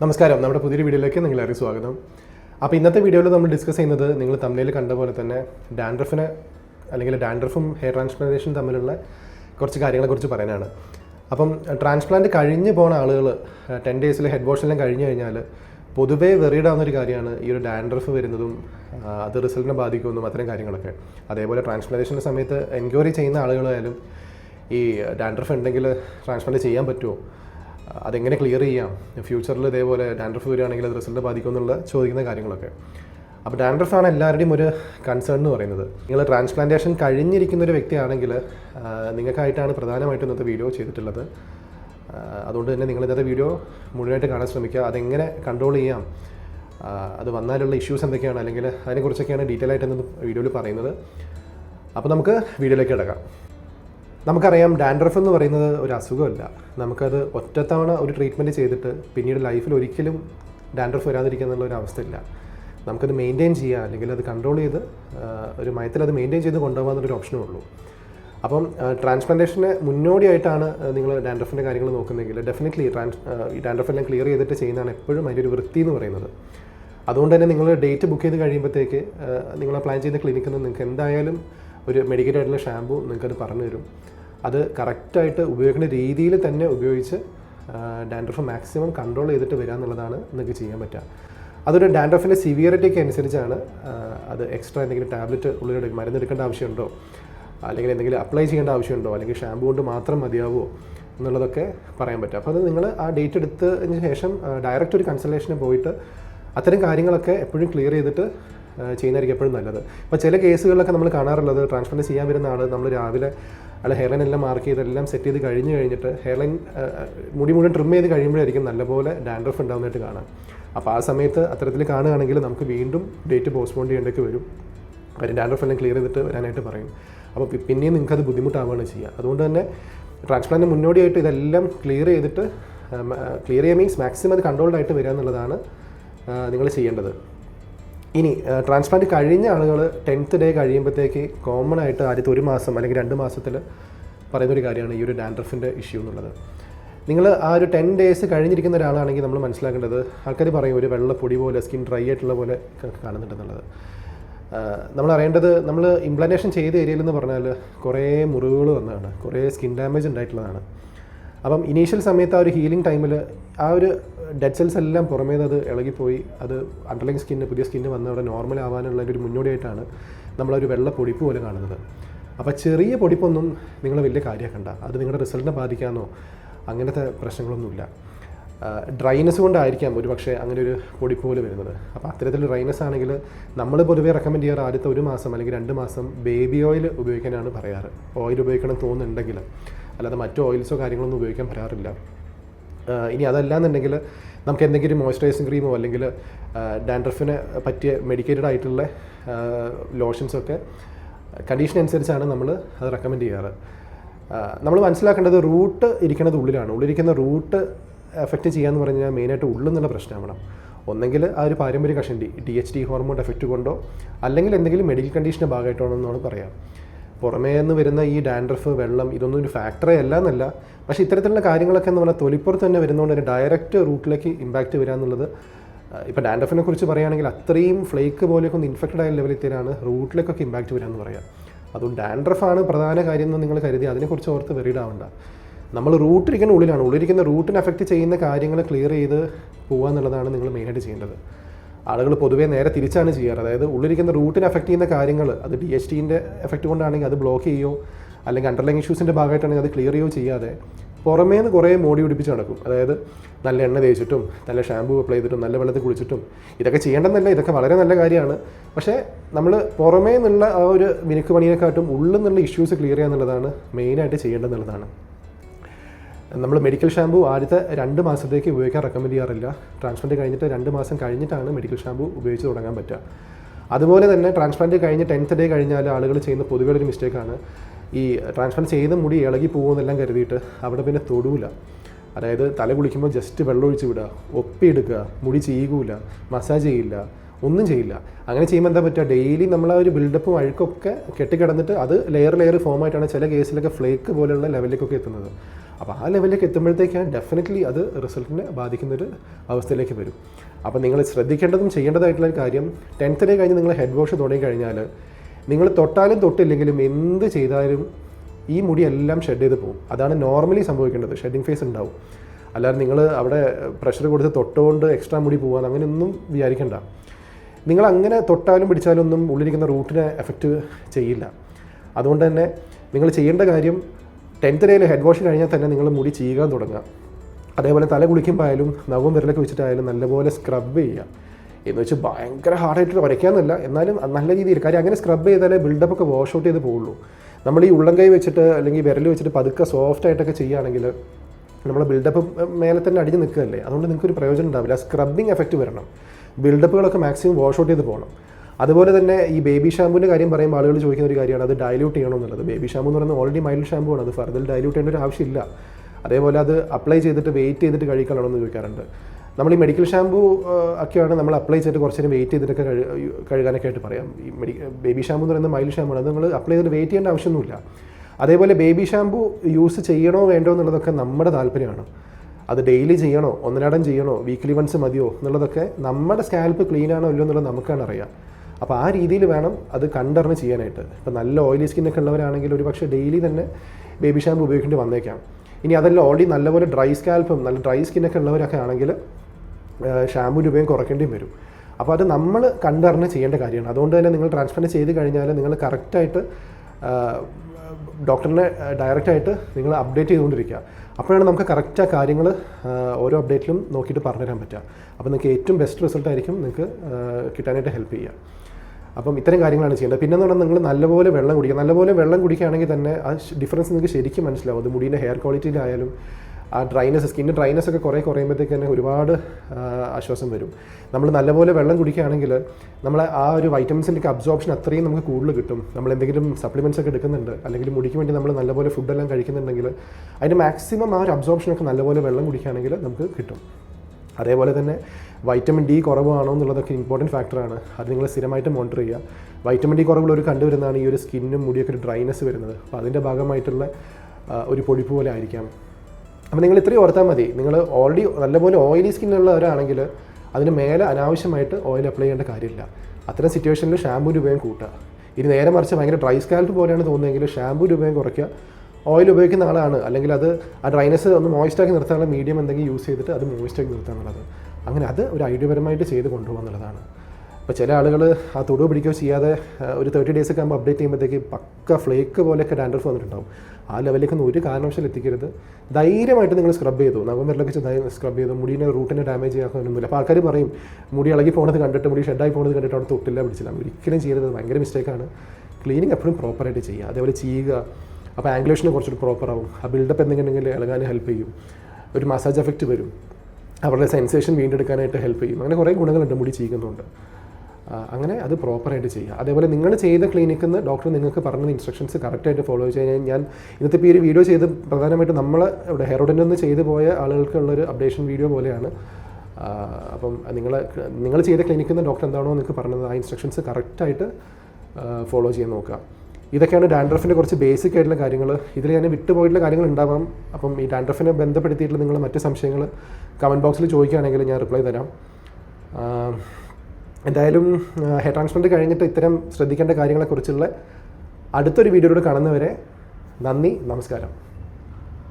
നമസ്കാരം. നമ്മുടെ പുതിയൊരു വീഡിയോയിലേക്ക് നിങ്ങളേറെ സ്വാഗതം. അപ്പോൾ ഇന്നത്തെ വീഡിയോയിൽ നമ്മൾ ഡിസ്കസ് ചെയ്യുന്നത് നിങ്ങൾ തമ്മിൽ കണ്ട പോലെ തന്നെ ഡാൻഡ്രഫിന് അല്ലെങ്കിൽ ഡാൻഡ്രഫും ഹെയർ ട്രാൻസ്പ്ലാന്റേഷൻ തമ്മിലുള്ള കുറച്ച് കാര്യങ്ങളെക്കുറിച്ച് പറയാനാണ്. അപ്പം ട്രാൻസ്പ്ലാന്റ് കഴിഞ്ഞ് പോണ ആളുകൾ ടെൻ ഡേയ്സിൽ ഹെഡ് വാഷെല്ലാം കഴിഞ്ഞ് കഴിഞ്ഞാൽ പൊതുവേ വെറിയിടാവുന്ന ഒരു കാര്യമാണ് ഈ ഒരു ഡാൻഡ്രഫ് വരുന്നതും അത് റിസൾട്ടിനെ ബാധിക്കുമെന്നും അത്തരം കാര്യങ്ങളൊക്കെ. അതേപോലെ ട്രാൻസ്പ്ലാന്റേഷന്റെ സമയത്ത് എൻക്വയറി ചെയ്യുന്ന ആളുകളായാലും ഈ ഡാൻഡ്രഫ് ഉണ്ടെങ്കിൽ ട്രാൻസ്പ്ലാന്റ് ചെയ്യാൻ പറ്റുമോ? അതെങ്ങനെ ക്ലിയർ ചെയ്യാം? ഫ്യൂച്ചറിൽ ഇതേപോലെ ഡാൻഡ്രഫ് വരികയാണെങ്കിൽ അത് റിസൾട്ട് ബാധിക്കുമെന്നുള്ള ചോദിക്കുന്ന കാര്യങ്ങളൊക്കെ. അപ്പോൾ ഡാൻഡ്രഫ് ആണ് എല്ലാവരുടെയും ഒരു കൺസേൺ എന്ന് പറയുന്നത്. നിങ്ങൾ ട്രാൻസ്പ്ലാന്റേഷൻ കഴിഞ്ഞിരിക്കുന്ന ഒരു വ്യക്തിയാണെങ്കിൽ നിങ്ങൾക്കായിട്ടാണ് പ്രധാനമായിട്ടും ഇന്നത്തെ വീഡിയോ ചെയ്തിട്ടുള്ളത്. അതുകൊണ്ട് തന്നെ നിങ്ങൾ ഇന്നത്തെ വീഡിയോ മുഴുവനായിട്ട് കാണാൻ ശ്രമിക്കുക. അതെങ്ങനെ കൺട്രോൾ ചെയ്യാം? അത് വന്നാലുള്ള ഇഷ്യൂസ് എന്തൊക്കെയാണ്? അല്ലെങ്കിൽ അതിനെക്കുറിച്ചൊക്കെയാണ് ഡീറ്റെയിൽ ആയിട്ട് വീഡിയോയിൽ പറയുന്നത്. അപ്പോൾ നമുക്ക് വീഡിയോയിലേക്ക് കിടക്കാം. നമുക്കറിയാം ഡാൻഡ്രഫ് എന്ന് പറയുന്നത് ഒരു അസുഖമല്ല. നമുക്കത് ഒറ്റത്തവണ ഒരു ട്രീറ്റ്മെന്റ് ചെയ്തിട്ട് പിന്നീട് ലൈഫിൽ ഒരിക്കലും ഡാൻഡ്രഫ് വരാതിരിക്കുക എന്നുള്ള ഒരു അവസ്ഥയില്ല. നമുക്കത് മെയിന്റെയിൻ ചെയ്യുക അല്ലെങ്കിൽ അത് കൺട്രോൾ ചെയ്ത് ഒരു മയത്തിൽ അത് മെയിന്റെയിൻ ചെയ്ത് കൊണ്ടുപോകാൻ എന്നുള്ളൊരു ഓപ്ഷനേ ഉള്ളൂ. അപ്പം ട്രാൻസ്പ്ലാന്റേഷന് മുന്നോടിയായിട്ടാണ് നിങ്ങൾ ഡാൻഡ്രഫിന്റെ കാര്യങ്ങൾ നോക്കുന്നതെങ്കിൽ ഡെഫിനറ്റ്ലി ട്രാൻസ് ഡാൻഡ്രഫെല്ലാം ക്ലിയർ ചെയ്തിട്ട് ചെയ്യുന്നതാണ് എപ്പോഴും അതിന്റെ ഒരു വൃത്തി എന്ന് പറയുന്നത്. അതുകൊണ്ട് തന്നെ നിങ്ങൾ ഡേറ്റ് ബുക്ക് ചെയ്ത് കഴിയുമ്പോഴത്തേക്ക് നിങ്ങൾ പ്ലാൻ ചെയ്ത ക്ലിനിക്കിൽ നിന്ന് നിങ്ങൾക്ക് എന്തായാലും ഒരു മെഡിക്കൽ ആയിട്ടുള്ള ഷാമ്പു നിങ്ങൾക്കത് പറഞ്ഞു തരും അത് കറക്റ്റായിട്ട് ഉപയോഗിക്കുന്ന രീതിയിൽ തന്നെ ഉപയോഗിച്ച് ഡാൻഡ്രഫ് മാക്സിമം കൺട്രോൾ ചെയ്തിട്ട് വരിക എന്നുള്ളതാണ് നിങ്ങൾക്ക് ചെയ്യാൻ പറ്റുക. അതൊരു ഡാൻഡ്രഫിന്റെ സിവിയറിറ്റിക്ക് അനുസരിച്ചാണ് അത് എക്സ്ട്രാ എന്തെങ്കിലും ടാബ്ലറ്റ് ഉള്ളിലെടുക്കും മരുന്നെടുക്കേണ്ട ആവശ്യമുണ്ടോ? അല്ലെങ്കിൽ എന്തെങ്കിലും അപ്ലൈ ചെയ്യേണ്ട ആവശ്യമുണ്ടോ? അല്ലെങ്കിൽ ഷാമ്പു കൊണ്ട് മാത്രം മതിയാവുമോ എന്നുള്ളതൊക്കെ പറയാൻ പറ്റും. അപ്പോൾ അത് നിങ്ങൾ ആ ഡേറ്റ് എടുത്തതിന് ശേഷം ഡയറക്റ്റ് ഒരു കൺസൾട്ടേഷന് പോയിട്ട് അത്തരം കാര്യങ്ങളൊക്കെ എപ്പോഴും ക്ലിയർ ചെയ്തിട്ട് ചെയ്യുന്നതായിരിക്കും എപ്പോഴും നല്ലത്. അപ്പോൾ ചില കേസുകളിലൊക്കെ നമ്മൾ കാണാറുള്ളത് ട്രാൻസ്പ്ലാന്റ് ചെയ്യാൻ വരുന്ന ആൾ നമ്മൾ രാവിലെ അയാൾ ഹെയർലൈൻ എല്ലാം മാർക്ക് ചെയ്ത് എല്ലാം സെറ്റ് ചെയ്ത് കഴിഞ്ഞ് കഴിഞ്ഞിട്ട് ഹെയർലൈൻ മുടി മുഴുവൻ ട്രിം ചെയ്ത് കഴിയുമ്പോഴായിരിക്കും നല്ലപോലെ ഡാൻഡ്രഫ് ഉണ്ടാകുന്നതായിട്ട് കാണാം. അപ്പോൾ ആ സമയത്ത് അത്തരത്തിൽ കാണുകയാണെങ്കിൽ നമുക്ക് വീണ്ടും ഡേറ്റ് പോസ്റ്റ്പോൺ ചെയ്യേണ്ടൊക്കെ വരും. കാര്യം ഡാൻഡ്രഫ് എല്ലാം ക്ലിയർ ചെയ്തിട്ട് വരാനായിട്ട് പറയും. അപ്പോൾ പിന്നെയും നിങ്ങൾക്കത് ബുദ്ധിമുട്ടാവുകയാണ് ചെയ്യുക. അതുകൊണ്ട് തന്നെ ട്രാൻസ്പ്ലാന്റിന് മുന്നോടിയായിട്ട് ഇതെല്ലാം ക്ലിയർ ചെയ്തിട്ട് ക്ലിയർ ചെയ്യുക മീൻസ് മാക്സിമം അത് കൺട്രോൾഡ് ആയിട്ട് വരിക എന്നുള്ളതാണ് നിങ്ങൾ ചെയ്യേണ്ടത്. ഇനി ട്രാൻസ്പ്ലാന്റ് കഴിഞ്ഞ ആളുകൾ ടെൻത്ത് ഡേ കഴിയുമ്പോഴത്തേക്ക് കോമൺ ആയിട്ട് ആദ്യത്തെ ഒരു മാസം അല്ലെങ്കിൽ രണ്ട് മാസത്തിൽ പറയുന്ന ഒരു കാര്യമാണ് ഈ ഒരു ഡാൻഡ്രഫിന്റെ ഇഷ്യൂ എന്നുള്ളത്. നിങ്ങൾ ആ ഒരു ടെൻ ഡേയ്സ് കഴിഞ്ഞിരിക്കുന്ന ഒരാളാണെങ്കിൽ നമ്മൾ മനസ്സിലാക്കേണ്ടത് ആൾക്കാർ പറയും ഒരു വെള്ള പൊടി പോലെ സ്കിൻ ഡ്രൈ ആയിട്ടുള്ള പോലെ കാണുന്നുണ്ടെന്നുള്ളത്. നമ്മൾ അറിയേണ്ടത് നമ്മൾ ഇംപ്ലാന്റേഷൻ ചെയ്ത ഏരിയയിൽ എന്ന് പറഞ്ഞാൽ കുറേ മുറിവുകൾ വന്നതാണ്. കുറേ സ്കിൻ ഡാമേജ് ഉണ്ടായിട്ടുള്ളതാണ്. അപ്പം ഇനീഷ്യൽ സമയത്ത് ആ ഒരു ഹീലിംഗ് ടൈമിൽ ആ ഒരു ഡെഡ് സെൽസ് എല്ലാം പുറമേ അത് ഇളകിപ്പോയി. അത് അണ്ടർലൈൻ സ്കിന്ന് പുതിയ സ്കിന്ന് വന്ന് അവിടെ നോർമൽ ആവാനുള്ള ഒരു മുന്നോടിയായിട്ടാണ് നമ്മളൊരു വെള്ള പൊടിപ്പ് പോലെ കാണുന്നത്. അപ്പോൾ ചെറിയ പൊടിപ്പൊന്നും നിങ്ങൾ വലിയ കാര്യമാക്കണ്ട അത് നിങ്ങളുടെ റിസൾട്ടിനെ ബാധിക്കാനോ അങ്ങനത്തെ പ്രശ്നങ്ങളൊന്നുമില്ല. ഡ്രൈനസ് കൊണ്ടായിരിക്കാം ഒരു പക്ഷേ അങ്ങനെ ഒരു പൊടിപ്പ് പോലെ വരുന്നത്. അപ്പോൾ അത്തരത്തിൽ ഡ്രൈനസ് ആണെങ്കിൽ നമ്മൾ പൊതുവേ റെക്കമെൻഡ് ചെയ്യാറ് ആദ്യത്തെ ഒരു മാസം അല്ലെങ്കിൽ രണ്ട് മാസം ബേബി ഓയിൽ ഉപയോഗിക്കാനാണ് പറയാറ്. ഓയിൽ ഉപയോഗിക്കണം തോന്നുന്നുണ്ടെങ്കിൽ അല്ലാതെ മറ്റു ഓയിൽസോ കാര്യങ്ങളൊന്നും ഉപയോഗിക്കാൻ പറയാറില്ല ഇനി ഇനി അതല്ലാന്നുണ്ടെങ്കിൽ നമുക്ക് എന്തെങ്കിലും മോയ്സ്ചറൈസിങ് ക്രീമോ അല്ലെങ്കിൽ ഡാൻഡ്രഫിന് പറ്റിയ മെഡിക്കേറ്റഡ് ആയിട്ടുള്ള ലോഷൻസൊക്കെ കണ്ടീഷൻ അനുസരിച്ചാണ് നമ്മൾ അത് റെക്കമെൻഡ് ചെയ്യാറ്. നമ്മൾ മനസ്സിലാക്കേണ്ടത് റൂട്ട് ഇരിക്കുന്നത് ഉള്ളിലാണ്. ഉള്ളിരിക്കുന്ന റൂട്ട് എഫക്റ്റ് ചെയ്യാന്ന് പറഞ്ഞു കഴിഞ്ഞാൽ മെയിനായിട്ട് ഉള്ളിൽ നിന്നുള്ള പ്രശ്നമാണ് ഒന്നെങ്കിൽ ആ ഒരു പാരമ്പര്യ കഷണ്ടി D H D hormone effect കൊണ്ടോ അല്ലെങ്കിൽ എന്തെങ്കിലും മെഡിക്കൽ കണ്ടീഷന്റെ ഭാഗമായിട്ടാണോ എന്നാണ് പറയാം. പുറമേ നിന്ന് വരുന്ന ഈ ഡാൻഡ്രഫ് വെള്ളം ഇതൊന്നും ഒരു ഫാക്ടറേ അല്ല എന്നല്ല പക്ഷേ ഇത്തരത്തിലുള്ള കാര്യങ്ങളൊക്കെ എന്ന് പറഞ്ഞാൽ തൊലിപ്പുറത്ത് തന്നെ വരുന്നതുകൊണ്ട് ഒരു ഡയറക്റ്റ് റൂട്ടിലേക്ക് ഇമ്പാക്റ്റ് വരിക എന്നുള്ളത് ഇപ്പോൾ ഡാൻഡ്രഫിനെ കുറിച്ച് പറയുകയാണെങ്കിൽ അത്രയും ഫ്ലേക്ക് പോലെയൊക്കെ ഒന്ന് ഇൻഫെക്റ്റഡ് ആയ ലെവലിൽ തരാണ് റൂട്ടിലേക്കൊക്കെ ഇമ്പാക്റ്റ് വരിക എന്ന് പറയാം. അതുകൊണ്ട് ഡാൻഡ്രഫാണ് പ്രധാന കാര്യം എന്ന് നിങ്ങൾ കരുതി അതിനെക്കുറിച്ച് ഓർത്ത് വെറിയിടാവണ്ട നമ്മൾ റൂട്ടിരിക്കുന്ന ഉള്ളിലാണ്. ഉള്ളിരിക്കുന്ന റൂട്ടിനെ എഫക്റ്റ് ചെയ്യുന്ന കാര്യങ്ങൾ ക്ലിയർ ചെയ്ത് പോകുക എന്നുള്ളതാണ് നിങ്ങൾ മെയിനായിട്ട് ചെയ്യേണ്ടത്. ആളുകൾ പൊതുവേ നേരെ തിരിച്ചാണ് ചെയ്യാറ്. അതായത് ഉള്ളിരിക്കുന്ന റൂട്ടിനെ എഫക്റ്റ് ചെയ്യുന്ന കാര്യങ്ങൾ അത് ഡി എച്ച് ടിന്റെ എഫക്റ്റ് കൊണ്ടാണെങ്കിൽ അത് ബ്ലോക്ക് ചെയ്യുകയോ അല്ലെങ്കിൽ അണ്ടർലൈൻ ഇഷ്യൂസിന്റെ ഭാഗമായിട്ടാണെങ്കിൽ അത് ക്ലിയർ ചെയ്യുകയോ ചെയ്യാതെ പുറമേ നിന്ന് കുറേ മോടി പിടിപ്പിച്ച് നടക്കും. അതായത് നല്ല എണ്ണ തേച്ചിട്ടും നല്ല ഷാമ്പൂ അപ്ലൈ ചെയ്തിട്ടും നല്ല വെള്ളത്തിൽ കുളിച്ചിട്ടും ഇതൊക്കെ ചെയ്യേണ്ടെന്നല്ല ഇതൊക്കെ വളരെ നല്ല കാര്യമാണ്. പക്ഷേ നമ്മൾ പുറമേ നിന്നുള്ള ആ ഒരു മിനുക്ക് പണിയെക്കാട്ടും ഉള്ളിൽ നിന്നുള്ള ഇഷ്യൂസ് ക്ലിയർ ചെയ്യുക എന്നുള്ളതാണ് മെയിനായിട്ട് ചെയ്യേണ്ടതെന്നുള്ളതാണ്. നമ്മൾ മെഡിക്കൽ ഷാമ്പു ആദ്യത്തെ രണ്ട് മാസത്തേക്ക് ഉപയോഗിക്കാൻ റെക്കമെൻഡ് ചെയ്യാറില്ല. ട്രാൻസ്പ്ലാന്റ് കഴിഞ്ഞിട്ട് രണ്ട് മാസം കഴിഞ്ഞിട്ടാണ് മെഡിക്കൽ ഷാമ്പു ഉപയോഗിച്ച് തുടങ്ങാൻ പറ്റുക. അതുപോലെ തന്നെ ട്രാൻസ്പ്ലാന്റ് കഴിഞ്ഞ് ടെൻത്ത് ഡേ കഴിഞ്ഞാൽ ആളുകൾ ചെയ്യുന്ന പൊതുവെ ഒരു മിസ്റ്റേക്കാണ് ഈ ട്രാൻസ്പ്ലാന്റ് ചെയ്ത മുടി ഇളകി പോകുമെന്നെല്ലാം കരുതിയിട്ട് അവിടെ പിന്നെ തൊടൂല. അതായത് തല കുളിക്കുമ്പോൾ ജസ്റ്റ് വെള്ളം ഒഴിച്ച് വിടുക ഒപ്പിയെടുക്കുക മുടി ചെയ്യൂല മസാജ് ചെയ്യില്ല ഒന്നും ചെയ്യില്ല. അങ്ങനെ ചെയ്യുമ്പോൾ എന്താ പറ്റുക? ഡെയിലി നമ്മൾ ആ ഒരു ബിൽഡപ്പും അഴുക്കൊക്കെ കെട്ടിക്കിടന്നിട്ട് അത് ലെയർ ലെയർ ഫോമായിട്ടാണ് ചില കേസിലൊക്കെ ഫ്ലേക്ക് പോലെയുള്ള ലെവലിലേക്കൊക്കെ എത്തുന്നത്. അപ്പോൾ ആ ലെവലിലേക്ക് എത്തുമ്പോഴത്തേക്കാണ് ഡെഫിനറ്റ്ലി അത് റിസൾട്ടിനെ ബാധിക്കുന്നൊരു അവസ്ഥയിലേക്ക് വരും. അപ്പോൾ നിങ്ങൾ ശ്രദ്ധിക്കേണ്ടതും ചെയ്യേണ്ടതായിട്ടുള്ള കാര്യം ടെൻത്തിനെ കഴിഞ്ഞ് നിങ്ങൾ ഹെഡ് വാഷ് തുടങ്ങിക്കഴിഞ്ഞാൽ നിങ്ങൾ തൊട്ടാലും തൊട്ടില്ലെങ്കിലും എന്ത് ചെയ്താലും ഈ മുടി എല്ലാം ഷെഡ് ചെയ്ത് പോകും. അതാണ് നോർമലി സംഭവിക്കേണ്ടത്. ഷെഡിങ് ഫേസ് ഉണ്ടാവും. അല്ലാതെ നിങ്ങൾ അവിടെ പ്രഷർ കൊടുത്ത് തൊട്ടുകൊണ്ട് എക്സ്ട്രാ മുടി പോകാൻ അങ്ങനെയൊന്നും വിചാരിക്കേണ്ട. നിങ്ങൾ അങ്ങനെ തൊട്ടാലും പിടിച്ചാലും ഒന്നും ഉള്ളിലിരിക്കുന്ന റൂട്ടിനെ എഫക്റ്റ് ചെയ്യില്ല. അതുകൊണ്ട് തന്നെ നിങ്ങൾ ചെയ്യേണ്ട കാര്യം ടെൻത്ത് ഡേയിൽ ഹെഡ് വാഷ് കഴിഞ്ഞാൽ തന്നെ നിങ്ങൾ മുടി ചീകാൻ തുടങ്ങുക. അതേപോലെ തല കുളിക്കുമ്പോൾ ആയാലും നഖവും വിരലൊക്കെ വെച്ചിട്ടായാലും നല്ലപോലെ സ്ക്രബ് ചെയ്യുക. എന്ന് വെച്ച് ഭയങ്കര ഹാർഡായിട്ട് ഉരയ്ക്കാമെന്നല്ല എന്നാലും നല്ല രീതിയിൽ കാര്യം അങ്ങനെ സ്ക്രബ് ചെയ്താലേ ബിൽഡപ്പ് ഒക്കെ വാഷ് ഔട്ട് ചെയ്ത് പോകുള്ളൂ നമ്മൾ ഈ ഉള്ളം കൈ വെച്ചിട്ട് അല്ലെങ്കിൽ വിരൽ വെച്ചിട്ട് പതുക്കെ സോഫ്റ്റ് ആയിട്ടൊക്കെ ചെയ്യുകയാണെങ്കിൽ നമ്മൾ ബിൽഡപ്പ് മേലെ തന്നെ അടിഞ്ഞ് നിൽക്കുകയല്ലേ? അതുകൊണ്ട് നിങ്ങൾക്കൊരു പ്രയോജനം ഉണ്ടാവില്ല. സ്ക്രബിങ് എഫക്റ്റ് വരണം. ബിൽഡപ്പുകളൊക്കെ മാക്സിമം വാഷ് ഔട്ട് ചെയ്ത് പോകണം. അതുപോലെ തന്നെ ഈ ബേബി ഷാമ്പൂവിന്റെ കാര്യം പറയുമ്പോൾ ആളുകൾ ചോദിക്കുന്ന ഒരു കാര്യമാണ് അത് ഡയലൂട്ട് ചെയ്യണം എന്നുള്ളത്. ബേബി ഷാമ്പൂ എന്ന് പറയുന്നത് ഓൾറെഡി മൈൽഡ് ഷാമ്പൂ ആണ് അത് ഫർദർ ഡയലൂട്ട് ചെയ്യേണ്ട ഒരു ആവശ്യമില്ല. അതേപോലെ അത് അപ്ലൈ ചെയ്തിട്ട് വെയിറ്റ് ചെയ്തിട്ട് കഴിക്കണമെന്ന് ചോദിക്കാറുണ്ട്. നമ്മൾ ഈ മെഡിക്കൽ ഷാമ്പൂ ഒക്കെയാണ് നമ്മൾ അപ്ലൈ ചെയ്തിട്ട് കുറച്ച് നേരം വെയിറ്റ് ചെയ്തിട്ടൊക്കെ കഴു കഴുകാനൊക്കെ ആയിട്ട് പറയാം. ഈ മെഡി ബേബി ഷാമ്പൂ എന്ന് പറയുന്നത് മൈൽഡ് ഷാമ്പൂ ആണ് അത് നിങ്ങൾ അപ്ലൈ ചെയ്തിട്ട് വെയിറ്റ് ചെയ്യേണ്ട ആവശ്യമൊന്നുമില്ല. അതേപോലെ ബേബി ഷാമ്പൂ യൂസ് ചെയ്യണോ വേണ്ടോ എന്നുള്ളതൊക്കെ നമ്മുടെ താല്പര്യമാണ്. അത് ഡെയിലി ചെയ്യണോ ഒന്നിനടം ചെയ്യണോ വീക്ക്ലി വൺസ് മതിയോ എന്നുള്ളതൊക്കെ നമ്മുടെ സ്കാൽപ്പ് ക്ലീൻ ആണോ ഇല്ലയോ എന്നുള്ളത് നമുക്കാണ് അറിയാം. അപ്പോൾ ആ രീതിയിൽ വേണം അത് കണ്ടറിഞ്ഞ് ചെയ്യാനായിട്ട്. ഇപ്പോൾ നല്ല ഓയിലി സ്കിന്നൊക്കെ ഉള്ളവരാണെങ്കിൽ ഒരു പക്ഷേ ഡെയിലി തന്നെ ബേബി ഷാമ്പു ഉപയോഗിക്കേണ്ടി വന്നേക്കാം. ഇനി അതല്ല ഓൾറെഡി നല്ലപോലെ ഡ്രൈ സ്കാൽപ്പും നല്ല ഡ്രൈ സ്കിന്നൊക്കെ ഉള്ളവരൊക്കെ ആണെങ്കിൽ ഷാമ്പുവിന്റെ ഉപയോഗം കുറയ്ക്കേണ്ടിയും വരും. അപ്പോൾ അത് നമ്മൾ കണ്ടറിഞ്ഞ് ചെയ്യേണ്ട കാര്യമാണ്. അതുകൊണ്ട് തന്നെ നിങ്ങൾ ട്രാൻസ്പ്ലാന്റ് ചെയ്ത് കഴിഞ്ഞാൽ നിങ്ങൾ കറക്റ്റായിട്ട് ഡോക്ടറിനെ ഡയറക്റ്റായിട്ട് നിങ്ങൾ അപ്ഡേറ്റ് ചെയ്തുകൊണ്ടിരിക്കുക. അപ്പോഴാണ് നമുക്ക് കറക്റ്റ് ആ കാര്യങ്ങൾ ഓരോ അപ്ഡേറ്റിലും നോക്കിയിട്ട് പറഞ്ഞുതരാൻ പറ്റുക. അപ്പോൾ നിങ്ങൾക്ക് ഏറ്റവും ബെസ്റ്റ് റിസൾട്ടായിരിക്കും നിങ്ങൾക്ക് കിട്ടാനായിട്ട് ഹെൽപ്പ് ചെയ്യുക. അപ്പം ഇത്തരം കാര്യങ്ങളാണ് ചെയ്യേണ്ടത്. പിന്നെ എന്ന് പറഞ്ഞാൽ നിങ്ങൾ നല്ലപോലെ വെള്ളം കുടിക്കുക. നല്ലപോലെ വെള്ളം കുടിക്കുകയാണെങ്കിൽ തന്നെ ആ ഡിഫറൻസ് നിങ്ങൾക്ക് ശരിക്കും മനസ്സിലാവും. അത് മുടീന്റെ ഹെയർ ക്വാളിറ്റിയിലായാലും ആ ഡ്രൈനസ് സ്കിന്നിന്റെ ഡ്രൈനസ് ഒക്കെ കുറേ കുറയുമ്പോഴത്തേക്ക് തന്നെ ഒരുപാട് ആശ്വാസം വരും. നമ്മൾ നല്ലപോലെ വെള്ളം കുടിക്കുകയാണെങ്കിൽ നമ്മൾ ആ ഒരു വൈറ്റമിൻസിന്റെ ഒക്കെ അബ്സോർപ്ഷൻ അത്രയും നമുക്ക് കൂടുതൽ കിട്ടും. നമ്മൾ എന്തെങ്കിലും സപ്ലിമെന്റ്സ് ഒക്കെ എടുക്കുന്നുണ്ട്. അല്ലെങ്കിൽ മുടിക്ക് വേണ്ടി നമ്മൾ നല്ലപോലെ ഫുഡെല്ലാം കഴിക്കുന്നുണ്ടെങ്കിൽ അതിന്റെ മാക്സിമം ആ ഒരു അബ്സോർപ്ഷനൊക്കെ നല്ലപോലെ വെള്ളം കുടിക്കുകയാണെങ്കിൽ നമുക്ക് കിട്ടും. അതേപോലെ തന്നെ വൈറ്റമിൻ ഡി കുറവാണോ എന്നുള്ളതൊക്കെ ഇമ്പോർട്ടന്റ് ഫാക്ടറാണ് അത് നിങ്ങൾ സ്ഥിരമായിട്ട് മോണിറ്റർ ചെയ്യുക. വൈറ്റമിൻ ഡി കുറവുള്ള ഒരു കണ്ടുവരുന്നതാണ് ഈ ഒരു സ്കിന്നും മുടിയൊക്കെ ഒരു ഡ്രൈനെസ് വരുന്നത്. അപ്പോൾ അതിന്റെ ഭാഗമായിട്ടുള്ള ഒരു പൊടിപ്പ് പോലെ ആയിരിക്കാം. അപ്പോൾ നിങ്ങൾ ഇത്രയും ഓർത്താൽ മതി. നിങ്ങൾ ഓൾറെഡി നല്ലപോലെ ഓയിലി സ്കിന്നുള്ളവരാണെങ്കിൽ അതിന് മേലെ അനാവശ്യമായിട്ട് ഓയിൽ അപ്ലൈ ചെയ്യേണ്ട കാര്യമില്ല. അത്തരം സിറ്റുവേഷനിൽ ഷാമ്പൂന്റെ ഉപയോഗം കൂട്ടുക. ഇനി നേരെ മറിച്ച് ഭയങ്കര ഡ്രൈ സ്കാൽപ്പ് പോലെയാണ് തോന്നുന്നതെങ്കിൽ ഷാമ്പൂന്റെ ഉപയോഗം കുറയ്ക്കുക. ഓയിൽ ഉപയോഗിക്കുന്ന ആളാണ്. അല്ലെങ്കിൽ അത് ആ ഡ്രൈനെസ് ഒന്ന് മോയിസ്റ്റാക്കി നിർത്താനുള്ള മീഡിയം എന്തെങ്കിലും യൂസ് ചെയ്തിട്ട് അത് മോയിസ്റ്റാക്കി നിർത്താനുള്ളത് അങ്ങനെ അത് ഒരു ഐഡിയപരമായിട്ട് ചെയ്ത് കൊണ്ടുപോകുക എന്നുള്ളതാണ്. ചില ആളുകൾ ആ തൊടുവ് പിടിക്കുകയോ ചെയ്യാതെ ഒരു തേർട്ടി ഡേയ്സ് ഒക്കെ ആകുമ്പോൾ അപ്ഡേറ്റ് ചെയ്യുമ്പോഴത്തേക്ക് പക്ക ഫ്ലേക്ക് പോലെയൊക്കെ ഡാൻഡ്രഫ് വന്നിട്ടുണ്ടാവും. ആ ലെവലിലേക്കൊന്നും ഒരു കാരണവശാലും എത്തിക്കരുത്. ധൈര്യമായിട്ട് നിങ്ങൾ സ്ക്രബ് ചെയ്തു. നവംബറിലൊക്കെ സ്ക്രബ് ചെയ്തു. മുടീനെ റൂട്ടിനെ ഡാമേജ് ചെയ്യാനൊന്നുമില്ല. അപ്പോൾ ആൾക്കാർ പറയും മുടി ഇളകി പോകുന്നത് കണ്ടിട്ട് മുടി ഷെഡായി പോകുന്നത് കണ്ടിട്ട് അവിടെ തൊട്ടില്ല പിടിച്ചില്ല. ഒരിക്കലും ചെയ്യരുത്. ഭയങ്കര മിസ്റ്റേക്കാണ് ക്ലീനിങ് എപ്പോഴും പ്രോപ്പറായിട്ട് ചെയ്യുക. അതേപോലെ ചെയ്യുക അപ്പോൾ ആംഗ്ലേഷന് കുറച്ചുകൂടി പ്രോപ്പറാവും ആ ബിൽഡപ്പ് എന്തെങ്കിലും ഇളകാൻ ഹെൽപ്പ് ചെയ്യും. ഒരു മസാജ് എഫക്റ്റ് വരും. അവരുടെ സെൻസേഷൻ വീണ്ടെടുക്കാനായിട്ട് ഹെൽപ്പ് ചെയ്യും. അങ്ങനെ കുറേ ഗുണങ്ങളുണ്ട് മുടി ചെയ്യുന്നുണ്ട് അങ്ങനെ അത് പ്രോപ്പറായിട്ട് ചെയ്യുക. അതേപോലെ നിങ്ങൾ ചെയ്ത ക്ലിനിക്കിൽ നിന്ന് ഡോക്ടർ നിങ്ങൾക്ക് പറഞ്ഞ ഇൻസ്ട്രക്ഷൻസ് കറക്റ്റായിട്ട് ഫോളോ ചെയ്ത് കഴിഞ്ഞാൽ ഞാൻ ഇന്നത്തെ ഈ ഒരു വീഡിയോ ചെയ്ത് പ്രധാനമായിട്ട് നമ്മൾ ഇവിടെ ഹെറോഡിന്റെ നിന്ന് ചെയ്തു പോയ ആളുകൾക്കുള്ളൊരു അപ്ഡേഷൻ വീഡിയോ പോലെയാണ്. അപ്പം നിങ്ങൾ നിങ്ങൾ ചെയ്ത ക്ലിനിക്കിൽ നിന്ന് ഡോക്ടർ എന്താണോ നിങ്ങൾക്ക് പറഞ്ഞത് ആ ഇൻസ്ട്രക്ഷൻസ് കറക്റ്റായിട്ട് ഫോളോ ചെയ്യാൻ നോക്കുക. ഇതൊക്കെയാണ് ഡാൻഡ്രഫിന്റെ കുറച്ച് ബേസിക് ആയിട്ടുള്ള കാര്യങ്ങൾ. ഇതിൽ ഞാൻ വിട്ടുപോയിട്ടുള്ള കാര്യങ്ങൾ ഉണ്ടാവാം. അപ്പം ഈ ഡാൻഡ്രഫിനെ ബന്ധപ്പെടുത്തിയിട്ടുള്ള നിങ്ങൾ മറ്റ് സംശയങ്ങൾ കമന്റ് ബോക്സിൽ ചോദിക്കുകയാണെങ്കിൽ ഞാൻ റിപ്ലൈ തരാം. എന്തായാലും ഹെയർ ട്രാൻസ്പ്ലാന്റ് കഴിഞ്ഞിട്ട് ഇത്തരം ശ്രദ്ധിക്കേണ്ട കാര്യങ്ങളെക്കുറിച്ചുള്ള അടുത്തൊരു വീഡിയോയിലൂടെ കാണുന്നവരെ നന്ദി നമസ്കാരം.